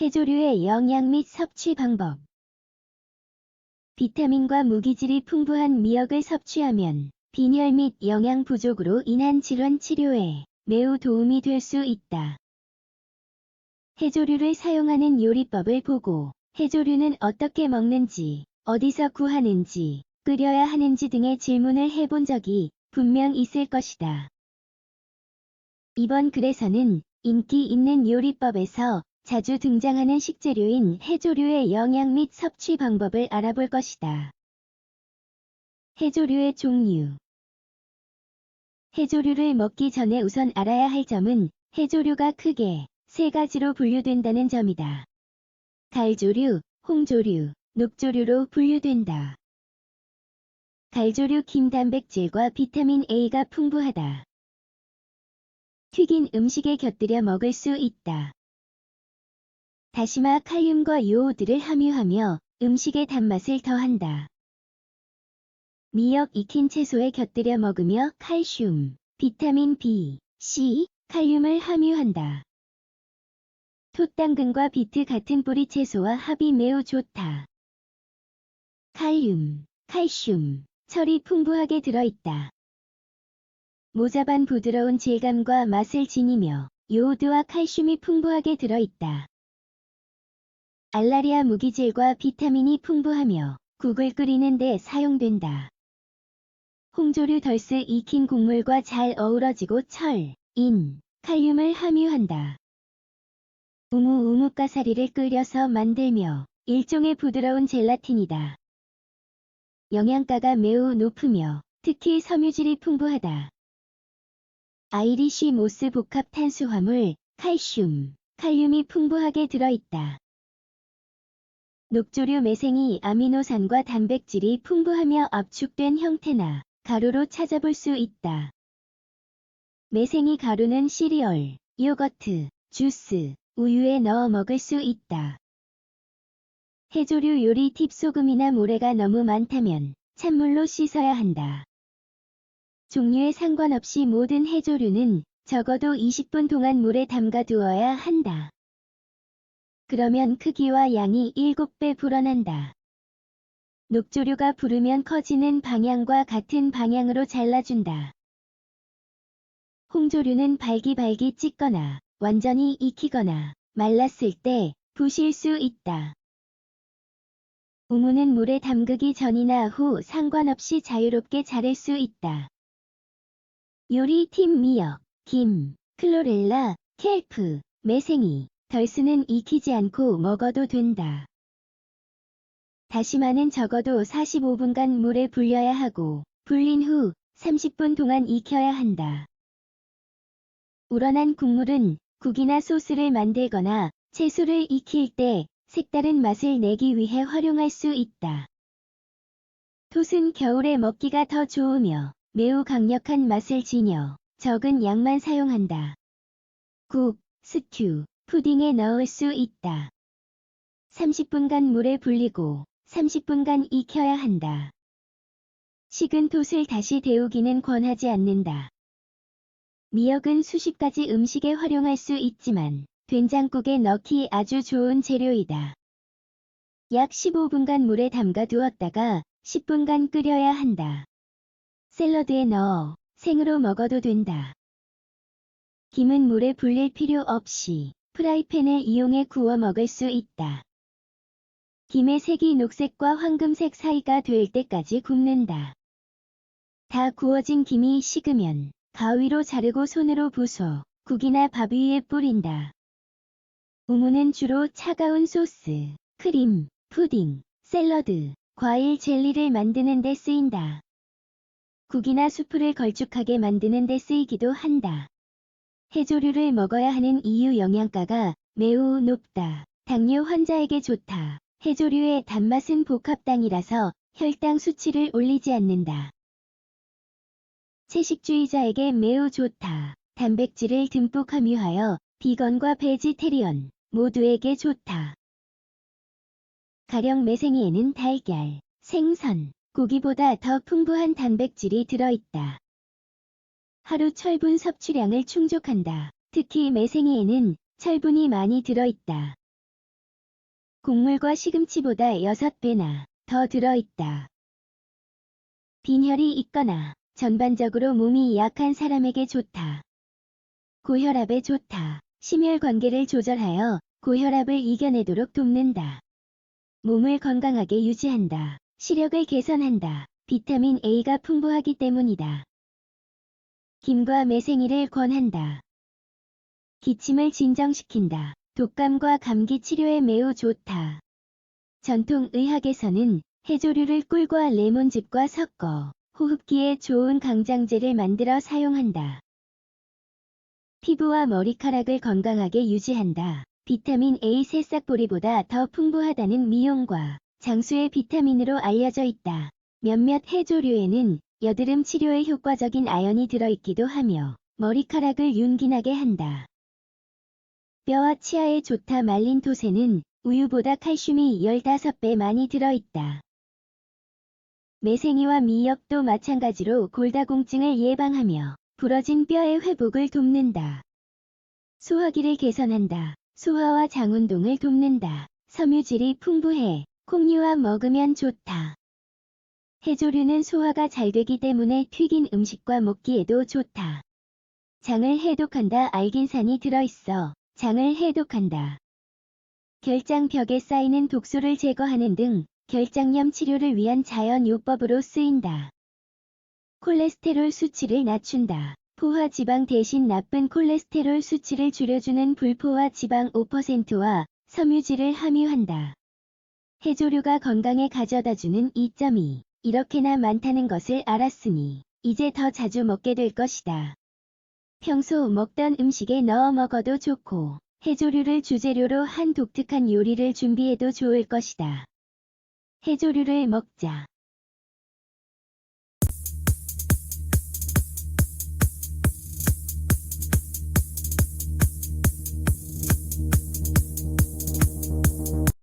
해조류의 영양 및 섭취 방법 비타민과 무기질이 풍부한 미역을 섭취하면 빈혈 및 영양 부족으로 인한 질환 치료에 매우 도움이 될 수 있다. 해조류를 사용하는 요리법을 보고 해조류는 어떻게 먹는지, 어디서 구하는지, 끓여야 하는지 등의 질문을 해본 적이 분명 있을 것이다. 이번 글에서는 인기 있는 요리법에서 자주 등장하는 식재료인 해조류의 영양 및 섭취 방법을 알아볼 것이다. 해조류의 종류 해조류를 먹기 전에 우선 알아야 할 점은 해조류가 크게 세 가지로 분류된다는 점이다. 갈조류, 홍조류, 녹조류로 분류된다. 갈조류 긴 단백질과 비타민 A가 풍부하다. 튀긴 음식에 곁들여 먹을 수 있다. 다시마 칼륨과 요오드를 함유하며 음식의 단맛을 더한다. 미역 익힌 채소에 곁들여 먹으며 칼슘, 비타민 B, C, 칼륨을 함유한다. 톳당근과 비트 같은 뿌리 채소와 합이 매우 좋다. 칼륨, 칼슘, 철이 풍부하게 들어있다. 모자반 부드러운 질감과 맛을 지니며 요오드와 칼슘이 풍부하게 들어있다. 알라리아 무기질과 비타민이 풍부하며 국을 끓이는 데 사용된다. 홍조류 덜스 익힌 국물과 잘 어우러지고 철, 인, 칼륨을 함유한다. 우무 우뭇가사리를 끓여서 만들며 일종의 부드러운 젤라틴이다. 영양가가 매우 높으며 특히 섬유질이 풍부하다. 아이리쉬 모스 복합 탄수화물, 칼슘, 칼륨이 풍부하게 들어있다. 녹조류 매생이 아미노산과 단백질이 풍부하며 압축된 형태나 가루로 찾아볼 수 있다. 매생이 가루는 시리얼, 요거트, 주스, 우유에 넣어 먹을 수 있다. 해조류 요리 팁 소금이나 모래가 너무 많다면 찬물로 씻어야 한다. 종류에 상관없이 모든 해조류는 적어도 20분 동안 물에 담가 두어야 한다. 그러면 크기와 양이 7배 불어난다. 녹조류가 부르면 커지는 방향과 같은 방향으로 잘라준다. 홍조류는 발기발기 찢거나 완전히 익히거나 말랐을 때 부실 수 있다. 우무는 물에 담그기 전이나 후 상관없이 자유롭게 자를 수 있다. 요리 팀 미역, 김, 클로렐라, 켈프, 매생이, 덜스는 익히지 않고 먹어도 된다. 다시마는 적어도 45분간 물에 불려야 하고 불린 후 30분 동안 익혀야 한다. 우러난 국물은 국이나 소스를 만들거나 채소를 익힐 때 색다른 맛을 내기 위해 활용할 수 있다. 톳은 겨울에 먹기가 더 좋으며 매우 강력한 맛을 지녀 적은 양만 사용한다. 국, 스튜, 푸딩에 넣을 수 있다. 30분간 물에 불리고 30분간 익혀야 한다. 식은 톳을 다시 데우기는 권하지 않는다. 미역은 수십 가지 음식에 활용할 수 있지만 된장국에 넣기 아주 좋은 재료이다. 약 15분간 물에 담가 두었다가 10분간 끓여야 한다. 샐러드에 넣어 생으로 먹어도 된다. 김은 물에 불릴 필요 없이 프라이팬을 이용해 구워 먹을 수 있다. 김의 색이 녹색과 황금색 사이가 될 때까지 굽는다. 다 구워진 김이 식으면 가위로 자르고 손으로 부숴 국이나 밥 위에 뿌린다. 우무는 주로 차가운 소스, 크림, 푸딩, 샐러드, 과일 젤리를 만드는 데 쓰인다. 국이나 수프를 걸쭉하게 만드는 데 쓰이기도 한다. 해조류를 먹어야 하는 이유 영양가가 매우 높다. 당뇨 환자에게 좋다. 해조류의 단맛은 복합당이라서 혈당 수치를 올리지 않는다. 채식주의자에게 매우 좋다. 단백질을 듬뿍 함유하여 비건과 베지테리언 모두에게 좋다. 가령 매생이에는 달걀, 생선, 고기보다 더 풍부한 단백질이 들어있다. 하루 철분 섭취량을 충족한다. 특히 매생이에는 철분이 많이 들어있다. 곡물과 시금치보다 6배나 더 들어있다. 빈혈이 있거나 전반적으로 몸이 약한 사람에게 좋다. 고혈압에 좋다. 심혈 관계를 조절하여 고혈압을 이겨내도록 돕는다. 몸을 건강하게 유지한다. 시력을 개선한다. 비타민 A가 풍부하기 때문이다. 김과 매생이를 권한다. 기침을 진정시킨다. 독감과 감기 치료에 매우 좋다. 전통 의학에서는 해조류를 꿀과 레몬즙과 섞어 호흡기에 좋은 강장제를 만들어 사용한다. 피부와 머리카락을 건강하게 유지한다. 비타민 A 새싹보리보다 더 풍부하다는 미용과 장수의 비타민으로 알려져 있다. 몇몇 해조류에는 여드름 치료에 효과적인 아연이 들어있기도 하며 머리카락을 윤기나게 한다. 뼈와 치아에 좋다 말린 토새는 우유보다 칼슘이 15배 많이 들어있다. 매생이와 미역도 마찬가지로 골다공증을 예방하며 부러진 뼈의 회복을 돕는다. 소화기를 개선한다. 소화와 장 운동을 돕는다. 섬유질이 풍부해 콩류와 먹으면 좋다. 해조류는 소화가 잘 되기 때문에 튀긴 음식과 먹기에도 좋다. 장을 해독한다. 알긴산이 들어있어 장을 해독한다. 결장벽에 쌓이는 독소를 제거하는 등 결장염 치료를 위한 자연요법으로 쓰인다. 콜레스테롤 수치를 낮춘다. 포화 지방 대신 나쁜 콜레스테롤 수치를 줄여주는 불포화 지방 5%와 섬유질을 함유한다. 해조류가 건강에 가져다주는 이점이 이렇게나 많다는 것을 알았으니 이제 더 자주 먹게 될 것이다. 평소 먹던 음식에 넣어 먹어도 좋고 해조류를 주재료로 한 독특한 요리를 준비해도 좋을 것이다. 해조류를 먹자.